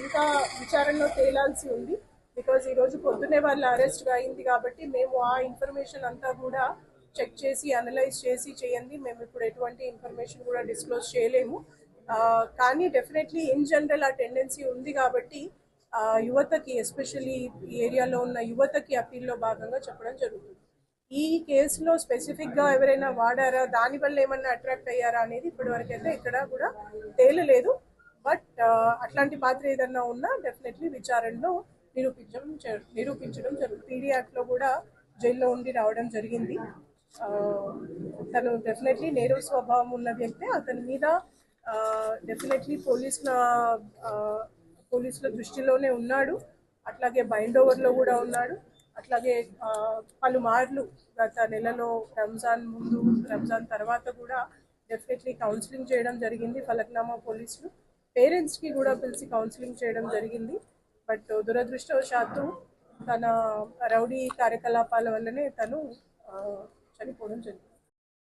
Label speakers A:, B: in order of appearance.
A: ఇంకా విచారణలో తేలాల్సి ఉంది. బికాజ్ ఈ రోజు పొద్దునే వాళ్ళు అరెస్ట్ అయింది కాబట్టి మేము ఆ ఇన్ఫర్మేషన్ అంతా కూడా చెక్ చేసి అనలైజ్ చేసి చేయండి. మేము ఇప్పుడు ఎటువంటి ఇన్ఫర్మేషన్ కూడా డిస్క్లోజ్ చేయలేము. కానీ డెఫినెట్లీ ఇన్ జనరల్ ఆ టెండెన్సీ ఉంది కాబట్టి యువతకి ఎస్పెషల్లీ ఈ ఏరియాలో ఉన్న యువతకి అప్పీల్లో భాగంగా చెప్పడం జరుగుతుంది. ఈ కేసులో స్పెసిఫిక్గా ఎవరైనా వాడారా దాని వల్ల ఏమన్నా అట్రాక్ట్ అయ్యారా అనేది ఇప్పటివరకు అయితే ఇక్కడ కూడా తేలలేదు. బట్ అట్లాంటి పాత్ర ఏదన్నా ఉన్నా డెఫినెట్లీ విచారణలో నిరూపించడం నిరూపించడం జరుగుతుంది పీడీ యాక్ట్లో కూడా జైల్లో ఉండి రావడం జరిగింది. తను డెఫినెట్లీ నేరు స్వభావం ఉన్న వ్యక్తే అతని మీద Uh, డెఫినెట్లీ పోలీసుల uh, పోలీసుల దృష్టిలోనే ఉన్నాడు. అట్లాగే బైండ్ ఓవర్లో కూడా ఉన్నాడు. అట్లాగే uh, పలుమార్లు గత నెలలో రంజాన్ ముందు రంజాన్ తర్వాత కూడా డెఫినెట్లీ కౌన్సిలింగ్ చేయడం జరిగింది ఫలక్నామా పోలీసులు. పేరెంట్స్కి కూడా పిలిచి కౌన్సిలింగ్ చేయడం జరిగింది. బట్ దురదృష్టవశాత్తు తన రౌడీ కార్యకలాపాల వల్లనే తను చనిపోవడం జరిగింది.